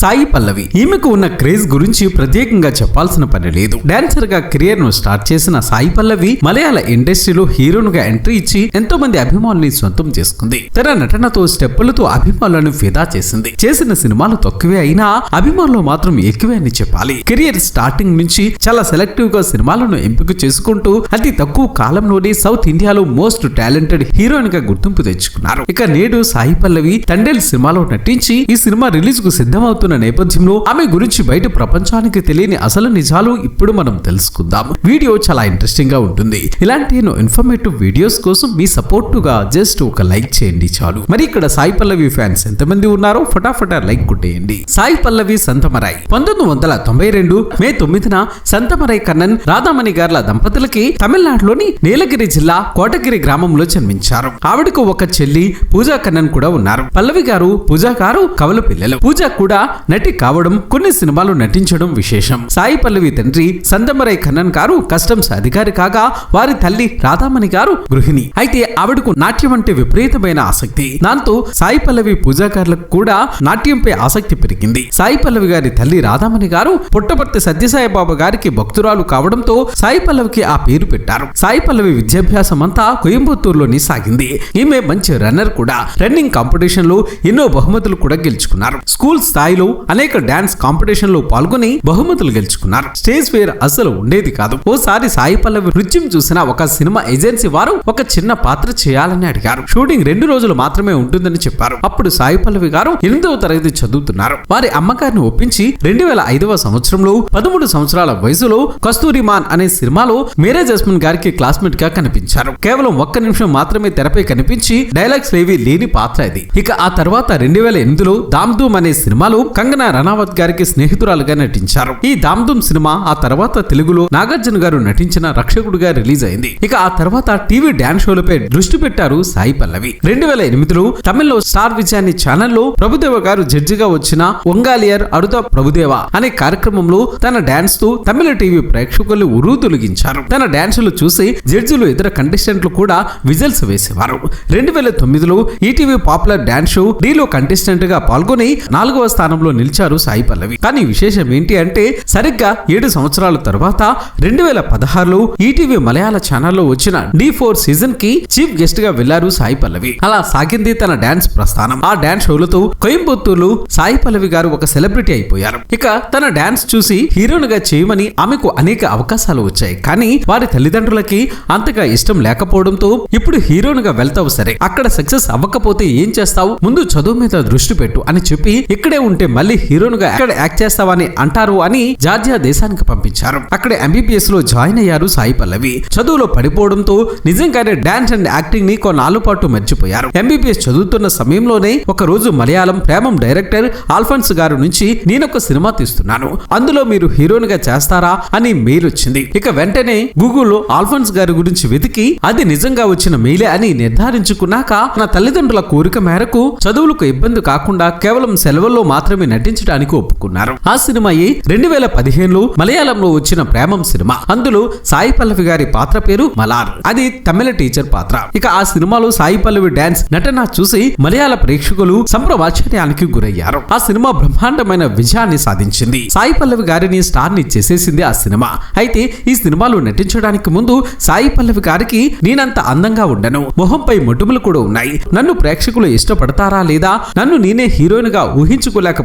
సాయి పల్లవి. ఈమెకు ఉన్న క్రేజ్ గురించి ప్రత్యేకంగా చెప్పాల్సిన పని లేదు. డాన్సర్గా కెరియర్ను స్టార్ట్ చేసిన సాయి పల్లవి మలయాళ ఇండస్ట్రీలో హీరోను గా ఎంట్రీ ఇచ్చి ఎంతో మంది అభిమానుల్ని సొంతం చేసుకుంది. తన నటనతో స్టెప్పులతో అభిమానులను ఫిదా చేసింది. చేసిన సినిమాలు తక్కువే అయినా అభిమానులు మాత్రం ఎక్కువే అని చెప్పాలి. కెరియర్ స్టార్టింగ్ నుంచి చాలా సెలెక్టివ్గా సినిమాలను ఎంపిక చేసుకుంటూ అతి తక్కువ కాలంలోనే సౌత్ ఇండియాలో మోస్ట్ టాలెంటెడ్ హీరోయిన్గా గుర్తింపు తెచ్చుకున్నారు. ఇక నేడు సాయి పల్లవి తండేల్ సినిమాలో నటించి ఈ సినిమా రిలీజ్కు సిద్ధమవుతున్న నేపథ్యంలో ఆమె గురించి బయట ప్రపంచానికి తెలియని అసలు నిజాలు ఇప్పుడు మనం తెలుసుకుందాం. వీడియో చాలా ఇంట్రెస్టింగ్గా ఉంటుంది. ఇలాంటి ఎన్నో ఇన్ఫర్మేటివ్ వీడియోస్ కోసం మీ సపోర్ట్గా జస్ట్ ఒక లైక్ చేయండి చాలు. మరి ఇక్కడ సాయి పల్లవి ఫ్యాన్స్ ఎంతమంది ఉన్నారో ఫటాఫటా లైక్ కొట్టేయండి. సాయి పల్లవి సంతమరాయ్ పంతొమ్మిది వందల తొంభై రెండు మే తొమ్మిదిన సంతమరాయ్ కన్నన్ రాధామణి గార్ల దంపతులకి తమిళనాడులోని నీలగిరి జిల్లా కోటగిరి గ్రామంలో జన్మించారు. ఆవిడకు ఒక చెల్లి పూజా కన్నన్ కూడా ఉన్నారు. పల్లవి గారు పూజా గారు కవల పిల్లలు. పూజ కూడా నటి కావడం కొన్ని సినిమాలు నటించడం విశేషం. సాయి పల్లవి తండ్రి సందమరై కన్నన్ గారు కస్టమ్స్ అధికారి కాగా వారి తల్లి రాధామణి గారు గృహిణి. అయితే ఆవిడకు నాట్యం అంటే విపరీతమైన ఆసక్తి. దాంతో సాయి పల్లవి పూజాకారులకు కూడా నాట్యంపై ఆసక్తి పెరిగింది. సాయి పల్లవి గారి తల్లి రాధామణి గారు పుట్టపర్తి సత్యసాయి బాబా గారికి భక్తురాలు కావడంతో సాయి పల్లవికి ఆ పేరు పెట్టారు. సాయి పల్లవి విద్యాభ్యాసం అంతా కోయంబత్తూరులోని సాగింది. ఈమె మంచి రన్నర్ కూడా. రన్నింగ్ కాంపిటీషన్లో ఎన్నో బహుమతులు కూడా గెలుచుకున్నారు. స్కూల్ స్థాయిలో అనేక డాన్స్ కాంపిటీషన్లో పాల్గొని బహుమతులు గెలుచుకున్నారు. స్టేజ్ ఫేర్ అసలు ఉండేది కాదు. ఓసారి సాయి పల్లవి నృత్యం చూసిన ఒక సినిమా ఏజెన్సీ వారు ఒక చిన్న పాత్ర చేయాలని అడిగారు. షూటింగ్ రెండు రోజులు మాత్రమే ఉంటుందని చెప్పారు. అప్పుడు సాయి పల్లవి గారు ఎనిమిదవ తరగతి చదువుతున్నారు. వారి అమ్మగారిని ఒప్పించి రెండు వేల ఐదవ సంవత్సరంలో పదమూడు సంవత్సరాల వయసులో కస్తూరిమాన్ అనే సినిమాలో మేరే జస్మిన్ గారికి క్లాస్మేట్గా కనిపించారు. కేవలం ఒక్క నిమిషం మాత్రమే తెరపై కనిపించి డైలాగ్స్ లేవి లేని పాత్ర ఇది. ఇక ఆ తర్వాత రెండు వేల ఎనిమిదిలో దామ్దూమ్ అనే సినిమాలో కంగనా రనావత్ గారికి స్నేహితురాలుగా నటించారు. ఈ దామ్దూమ్ సినిమా ఆ తర్వాత తెలుగులో నాగార్జున గారు నటించిన రక్షకుడుగా రిలీజ్ అయింది. ఇక ఆ తర్వాత టీవీ డాన్స్ షోలపై దృష్టి పెట్టారు సాయి పల్లవి. రెండు వేల ఎనిమిదిలో తమిళ్ళో స్టార్ విజయాన్ని ఛానల్లో ప్రభుదేవ గారు జడ్జిగా వచ్చిన ఒంగాలియర్ అరుద ప్రభుదేవ అనే కార్యక్రమంలో తన డాన్స్తో తమిళ టీవీ ప్రేక్షకులు ఉరు తొలగించారు. తన డాన్సులు చూసి జడ్జిలు ఇతర కంటెస్టెంట్లు కూడా విజల్స్ వేసేవారు. రెండు వేల తొమ్మిదిలో ఈటీవీ పాపులర్ డాన్స్ షో డీలో కంటెస్టెంట్గా పాల్గొని నాలుగవ స్థానం స్థానంలో నిలిచారు సాయి పల్లవి. కానీ విశేషం ఏంటి అంటే సరిగ్గా ఏడు సంవత్సరాల తర్వాత రెండు వేల పదహారులో ఈటీవీ మలయాళ ఛానల్లో వచ్చిన డి ఫోర్ సీజన్కి చీఫ్ గెస్ట్గా వెళ్ళారు సాయి పల్లవి. అలా సాగింది తన డాన్స్ ప్రస్థానం. ఆ డాన్స్ షోలతో కోయంబత్తూరులో సాయి పల్లవి గారు ఒక సెలబ్రిటీ అయిపోయారు. ఇక తన డాన్స్ చూసి హీరోయిన్గా చేయమని ఆమెకు అనేక అవకాశాలు వచ్చాయి. కానీ వారి తల్లిదండ్రులకి అంతగా ఇష్టం లేకపోవడంతో ఇప్పుడు హీరోయిన్గా వెళ్తావు సరే. అక్కడ సక్సెస్ అవ్వకపోతే ఏం చేస్తావు? ముందు చదువు మీద దృష్టి పెట్టు అని చెప్పి ఇక్కడే ఉంటే మళ్ళీ హీరోనుగా ఎక్కడ యాక్ట్ చేస్తావని అంటారు అని జార్జియా దేశానికి పంపించారు. అక్కడ ఎంబీబీఎస్లో జాయిన్ అయ్యారు సాయి పల్లవి. చదువులో పడిపోవడంతో నిజంగానే డాన్స్ అండ్ యాక్టింగ్ని కొన్నాళ్ళు పాటు మర్చిపోయారు. ఎంబీబీఎస్ చదువుతున్న సమయంలోనే ఒక రోజు మలయాళం ప్రేమం డైరెక్టర్ ఆల్ఫన్స్ గారు నుంచి నేనొక సినిమా తీస్తున్నాను. అందులో మీరు హీరోయిన్గా చేస్తారా అని మెయిల్ వచ్చింది. ఇక వెంటనే గూగుల్లో ఆల్ఫన్స్ గారి గురించి వెతికి అది నిజంగా వచ్చిన మెయిలే అని నిర్ధారించుకున్నాక నా తల్లిదండ్రుల కోరిక మేరకు చదువులకు ఇబ్బంది కాకుండా కేవలం సెలవుల్లో మాత్రమే నటించడానికి ఒప్పుకున్నారు. ఆ సినిమా రెండు వేల పదిహేనులో మలయాళంలో వచ్చిన ప్రేమం సినిమా. అందులో సాయి పల్లవి గారి పాత్ర పేరు మలార్. అది తమిళ టీచర్ పాత్ర. ఇక ఆ సినిమాలో సాయి పల్లవి డాన్స్ నటన చూసి మలయాళ ప్రేక్షకులు సంప్రవాచర్యానికి గురయ్యారు. ఆ సినిమా బ్రహ్మాండమైన విజయాన్ని సాధించింది. సాయి పల్లవి గారిని స్టార్ని చేసేసింది ఆ సినిమా. అయితే ఈ సినిమాలో నటించడానికి ముందు సాయి పల్లవి గారికి నేనంత అందంగా ఉండను. మొహంపై మొటుములు కూడా ఉన్నాయి. నన్ను ప్రేక్షకులు ఇష్టపడతారా లేదా? నన్ను నేనే హీరోయిన్గా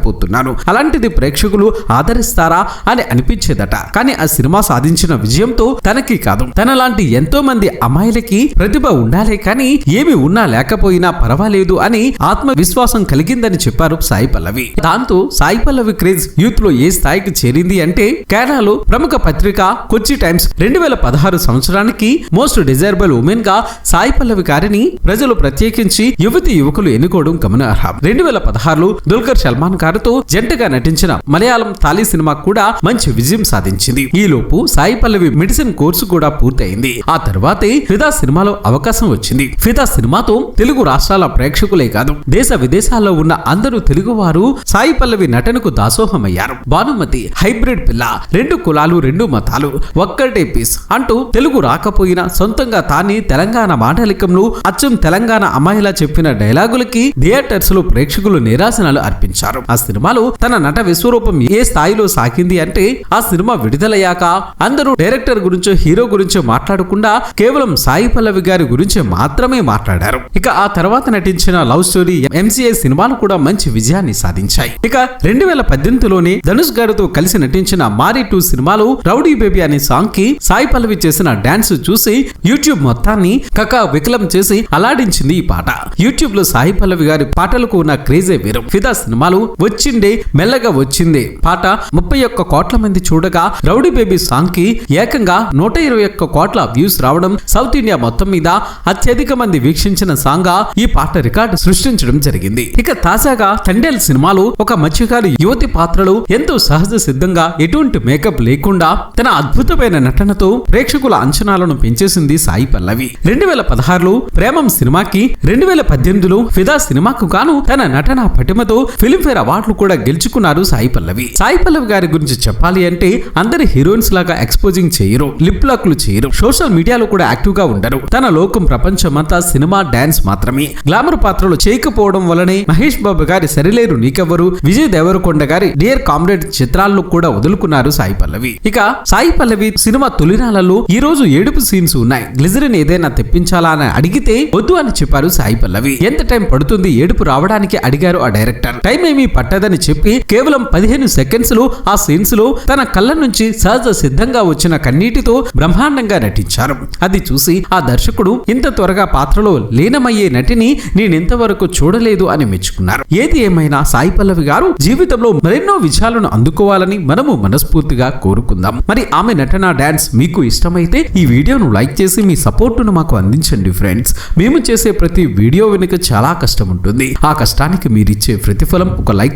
ఊహించుకోలేకపోతున్నాను అలాంటిది ప్రేక్షకులు ఆదరిస్తారా అని అనిపించేదట. కానీ ఆ సినిమా సాధించిన విజయంతో తనకి కాదు. తనలాంటి ఎంతో మంది అమ్మాయిలకి ప్రతిభ ఉండాలే కానీ ఏమి ఉన్నా లేకపోయినా పర్వాలేదు అని ఆత్మవిశ్వాసం కలిగిందని చెప్పారు సాయి పల్లవి. దాంతో సాయి పల్లవి క్రేజ్ యూత్లో ఏ స్థాయికి చేరింది అంటే కేరళలో ప్రముఖ పత్రిక కొచ్చి టైమ్స్ రెండు వేల పదహారు సంవత్సరానికి మోస్ట్ డిజైరబుల్ ఉమెన్గా సాయి పల్లవి గారిని ప్రజలు ప్రత్యేకించి యువతి యువకులు ఎన్నుకోవడం గమనార్హం. రెండు వేల పదహారులో దుల్కర్ సల్మాన్ గారితో జంటగా నటించిన మలయాళం తాలి సినిమా కూడా మంచి విజయం సాధించింది. ఈ లోపు సాయి పల్లవి మెడిసిన్ కోర్సు కూడా పూర్తయింది. ఆ తర్వాతే ఫిదా సినిమాలో అవకాశం వచ్చింది. ఫిదా సినిమాతో తెలుగు రాష్ట్రాల ప్రేక్షకులే కాదు దేశ విదేశాల్లో ఉన్న అందరూ తెలుగువారు సాయి పల్లవి నటనకు దాసోహమయ్యారు. భానుమతి హైబ్రిడ్ పిల్ల రెండు కులాలు రెండు మతాలు ఒక్కటే పీస్ అంటూ తెలుగు రాకపోయినా సొంతంగా తానే తెలంగాణ మాండలికంలో అచ్చం తెలంగాణ అమ్మాయిలా చెప్పిన డైలాగులకి థియేటర్స్లో ప్రేక్షకులు నిరాశనాలు అర్పించారు. ఆ సినిమాలు తన నట విశ్వరూపం ఏ స్థాయిలో సాగింది అంటే ఆ సినిమా విడుదలయ్యాక అందరూ డైరెక్టర్ గురించో హీరో గురించో మాట్లాడకుండా కేవలం సాయి పల్లవి గారి గురించి మాత్రమే మాట్లాడారు. ఇక ఆ తర్వాత నటించిన లవ్ స్టోరీ ఎంసీఐ సినిమాలు కూడా మంచి విజయాన్ని సాధించాయి. ఇక రెండు వేల పద్దెనిమిదిలోనే ధనుష్ గారితో కలిసి నటించిన మారి టూ సినిమాలు రౌడీ బేబీ అనే సాంగ్కి సాయి పల్లవి చేసిన డాన్స్ చూసి యూట్యూబ్ మొత్తాన్ని కక వికలం చేసి అలాడించింది ఈ పాట. యూట్యూబ్లో సాయి పల్లవి గారి పాటలకు ఉన్న క్రేజే వేరు. ఫిదా సినిమాలు వచ్చిండే మెల్లగా వచ్చిందే. పాట ముప్పై ఒక్క కోట్ల మంది చూడగా రౌడీ బేబీ సాంగ్కి ఏకంగా నూట ఇరవై ఒక్క కోట్ల వ్యూస్ రావడం సౌత్ ఇండియా మొత్తం మీద అత్యధిక మంది వీక్షించిన సాంగ్గా ఈ పాట రికార్డు సృష్టించడం జరిగింది. ఇక తాజాగా తండేల్ సినిమాలో ఒక మత్స్యకారి యువతి పాత్రలు ఎంతో సహజ సిద్ధంగా ఎటువంటి మేకప్ లేకుండా తన అద్భుతమైన నటనతో ప్రేక్షకుల అంచనాలను పెంచేసింది సాయి పల్లవి. రెండు వేల పదహారులో ప్రేమం సినిమాకి రెండు వేల పద్దెనిమిదిలో ఫిదా సినిమాకు గాను తన నటన పటిమతో ఫిల్మ్ఫేర్ అవార్డులు కూడా గెలుచుకున్నారు సాయి పల్లవి. సాయి పల్లవి గారి గురించి చెప్పాలి అంటే అందరి హీరోయిన్స్ లాగా ఎక్స్పోజింగ్ చేయరు లిప్ లాక్లు చేయరు సోషల్ మీడియాలో కూడా యాక్టివ్గా ఉండరు. తన లోకం ప్రపంచమంతా సినిమా డాన్స్ మాత్రమే. గ్లామర్ పాత్రలు చేయకపోవడం వల్లనే మహేష్ బాబు గారి సరిలేరు నీకెవ్వరు విజయ్ దేవరకొండ గారి డియర్ కామ్రేడ్ చిత్రాలను కూడా వదులుకున్నారు సాయి పల్లవి. ఇక సాయి పల్లవి సినిమా తొలినాలలో ఈ రోజు ఏడుపు సీన్స్ ఉన్నాయి. గ్లిజరిన్ ఏదైనా తెప్పించాలా అని అడిగితే వద్దు అని చెప్పారు సాయి పల్లవి. ఎంత టైం పడుతుంది ఏడుపు రావడానికి అడిగారు ఆ డైరెక్టర్. టైం ఏమీ పట్టదని చెప్పి కేవలం పదిహేను సెకండ్స్లో ఆ సీన్స్లో తన కళ్ళ నుంచి సహజ సిద్ధంగా వచ్చిన కన్నీటితో బ్రహ్మాండంగా నటించారు. అది చూసి ఆ దర్శకుడు ఇంత త్వరగా పాత్రలో లీనమయ్యే నటిని నేనింతవరకు చూడలేదు అని మెచ్చుకున్నారు. ఏది ఏమైనా సాయి పల్లవి గారు జీవితంలో మరెన్నో విజయాలను అందుకోవాలని మనము మనస్ఫూర్తిగా కోరుకుందాం. మరి ఆమె నటన డాన్స్ మీకు ఇష్టమైతే ఈ వీడియోను లైక్ చేసి మీ సపోర్టును మాకు అందించండి ఫ్రెండ్స్. మేము చేసే ప్రతి వీడియో వెనుక చాలా కష్టం ఉంటుంది. ఆ కష్టానికి మీరిచ్చే ప్రతిఫలం ఒక లైక్